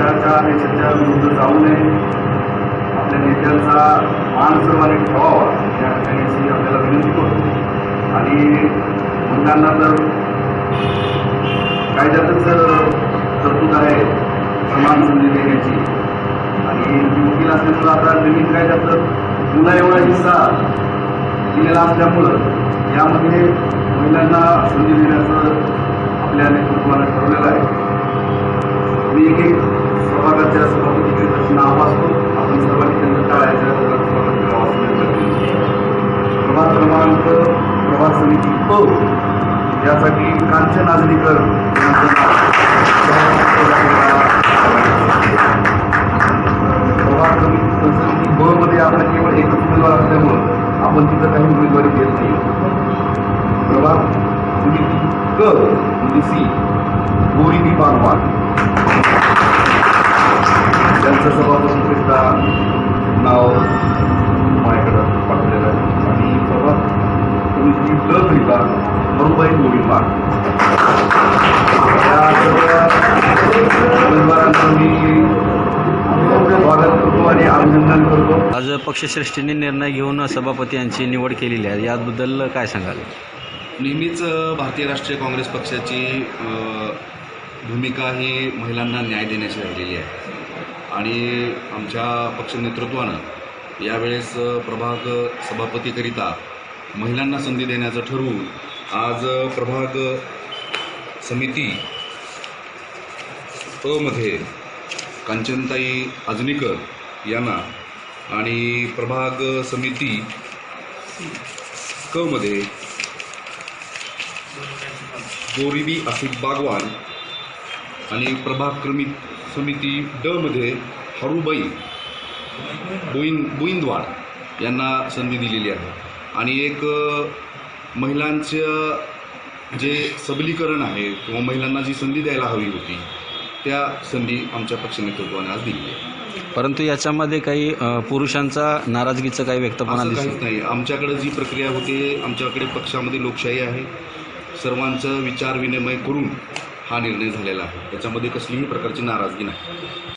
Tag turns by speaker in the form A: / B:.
A: पक्षाच्या नेत्याच्या विरुद्ध जाऊ नये. आपल्या नेत्यांचा मान सर्वांनी ठेवावा या ठिकाणी आपल्याला विनंती करतो. आणि मुलांना तर कायद्यातच तरतूद आहे समान संधी देण्याची आणि वकील असल्यामुळं आता नवीन कायद्यात मुला एवढा हिस्सा दिलेला असल्यामुळं यामध्ये महिलांना संधी देण्याचं आपल्या नेतृत्वानं ठरवलेलं आहे मी एक एक सभागाच्या सभापतीकडे त्याचं नाव वाचतो आपण सर्वांनी त्यांचं टाळायचं सभापतीला वाचण्याचं प्रभाग क्रमांक प्रभाग समिती यासाठी कांचन आजरीकर प्रभाग समिती मध्ये आपला केवळ एकच उमेदवार असल्यामुळं आपण तिथं काही उमेदवारी देत नाही. प्रभाग क म्हणजे सी. मरुबाई गोविंदबाग या सर्व उमेदवारांचं मी स्वागत करतो आणि अभिनंदन करतो
B: आज पक्षश्रेष्ठींनी निर्णय घेऊन सभापती यांची निवड केलेली आहे. याबद्दल काय सांगाल?
C: नेहमीच भारतीय राष्ट्रीय काँग्रेस पक्षाची भूमिका ही महिलांना न्याय देण्याची राहिलेली आहे. आणि आमच्या पक्ष नेतृत्वानं यावेळेस प्रभाग सभापतीकरिता महिलांना संधी देण्याचं ठरवून आज प्रभाग समिती अमध्ये कांचनताई अजनीकर यांना आणि प्रभाग समिती क मध्ये गोरिबी आसिफ बागवान आणि प्रभाग क्रमी समिती ड मध्ये हरुबाई बुईन बुईंदवाड यांना संधी दिलेली आहे. आणि एक महिलांचं जे सबलीकरण आहे किंवा महिलांना जी संधी द्यायला हवी होती त्या संधी आमच्या पक्ष नेतृत्वाने आज दिली आहे.
B: परंतु याच्यामध्ये काही पुरुषांचा नाराजगीचं काही व्यक्तपणा
C: असं
B: दिसत
C: काहीच नाही. आमच्याकडे जी प्रक्रिया होते आमच्याकडे पक्षामध्ये लोकशाही आहे. सर्वांचं विचार विनिमय करून हा निर्णय झालेला आहे. त्याच्यामध्ये कसलीही प्रकारची नाराजगी नाही.